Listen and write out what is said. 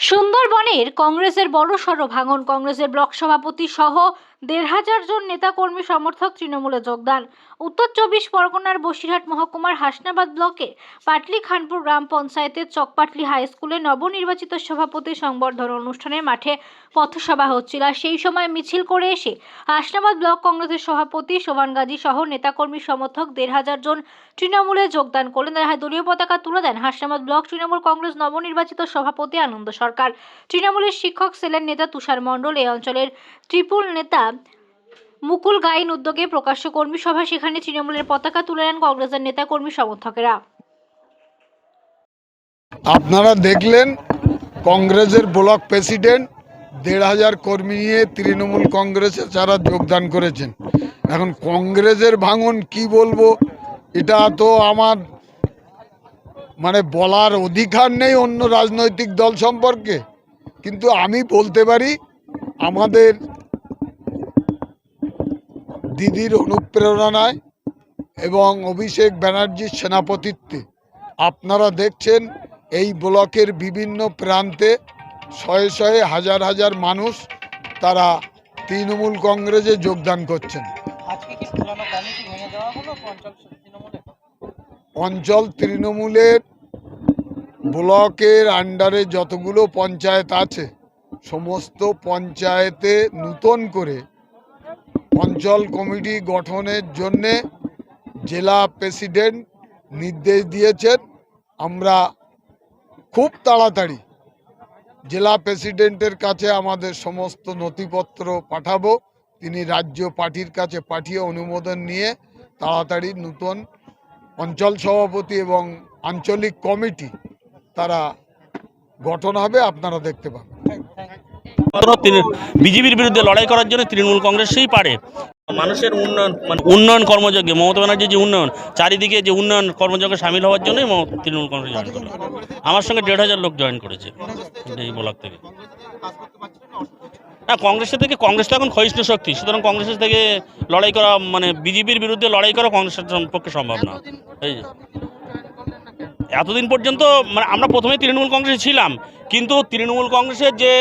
সুন্দরবনের কংগ্রেসের বড়সড় ভাঙন কংগ্রেসের ব্লক সভাপতি সহ দেড় হাজার জন নেতাকর্মী সমর্থক তৃণমূলে যোগদান। উত্তর চব্বিশ পরগনার বসিরহাট মহকুমার হাসনাবাদ ব্লকে পাটলি খানপুর গ্রাম পঞ্চায়েতের চকপাটলি হাই স্কুলে নবনির্বাচিত সভাপতি সংবর্ধনা অনুষ্ঠানের মাঠে পথসভা হচ্ছিল আর সেই সময় মিছিল করে এসে হাসনাবাদ ব্লক কংগ্রেসের সভাপতি সোভান গাজী সহ নেতাকর্মী সমর্থক দেড় হাজার জন তৃণমূলে যোগদান করলেন। দলীয় পতাকা তুলে দেন হাসনাবাদ ব্লক তৃণমূল কংগ্রেস নবনির্বাচিত সভাপতি আনন্দ সরকার। তৃণমূলের শিক্ষক সেলের নেতা তুষার মণ্ডল, এই অঞ্চলের ত্রিপুল নেতা মুকুল গাইন উদ্যোগে প্রকাশ্য কর্মী সভা, সেখানে তৃণমূলের পতাকা তুলে নেন কংগ্রেসের নেতাকর্মী সমর্থকেরা। আপনারা দেখলেন কংগ্রেসের ব্লক প্রেসিডেন্ট দেড় হাজার কর্মী নিয়ে তৃণমূল কংগ্রেসে যারা যোগদান করেছেন। এখন কংগ্রেসের ভাঙন কি বলব, এটা তো আমার মানে বলার অধিকার নেই অন্য রাজনৈতিক দল সম্পর্কে। কিন্তু আমি বলতে পারি, আমাদের দিদির অনুপ্রেরণায় এবং অভিষেক ব্যানার্জির সেনাপতিত্বে। আপনারা দেখছেন এই ব্লকের বিভিন্ন প্রান্তে শয়ে শয়ে হাজার হাজার মানুষ তারা তৃণমূল কংগ্রেসে যোগদান করছেন। অঞ্চল তৃণমূলের ব্লকের আন্ডারে যতগুলো পঞ্চায়েত আছে সমস্ত পঞ্চায়েতে নূতন করে অঞ্চল কমিটি গঠনের জন্যে জেলা প্রেসিডেন্ট নির্দেশ দিয়েছেন। আমরা খুব তাড়াতাড়ি জেলা প্রেসিডেন্টের কাছে আমাদের সমস্ত নথিপত্র পাঠাবো। তিনি রাজ্য পার্টির কাছে পাঠিয়ে অনুমোদন নিয়ে তাড়াতাড়ি নূতন অঞ্চল সভাপতি এবং আঞ্চলিক কমিটি তারা গঠন হবে, আপনারা দেখতে পাবেন। বিজেপির বিরুদ্ধে লড়াই করার জন্য তৃণমূল কংগ্রেসই পারে। মানুষের উন্নয়ন মানে উন্নয়ন কর্মযজ্ঞে, মমতা ব্যানার্জির যে উন্নয়ন, চারিদিকে যে উন্নয়ন কর্মযজ্ঞে সামিল হওয়ার জন্যই তৃণমূল কংগ্রেস জয়েন করে আমার সঙ্গে দেড় হাজার লোক জয়েন করেছে, এই ব্লক থেকে। না, কংগ্রেসের থেকে, কংগ্রেস তো এখন ক্ষয়িষ্ণু শক্তি, সুতরাং কংগ্রেসের থেকে লড়াই করা মানে বিজেপির বিরুদ্ধে লড়াই করা কংগ্রেসের পক্ষে সম্ভব না। এই। এতদিন পর্যন্ত মানে আমরা প্রথমে তৃণমূল কংগ্রেসে ছিলাম, কিন্তু তৃণমূল কংগ্রেসের যে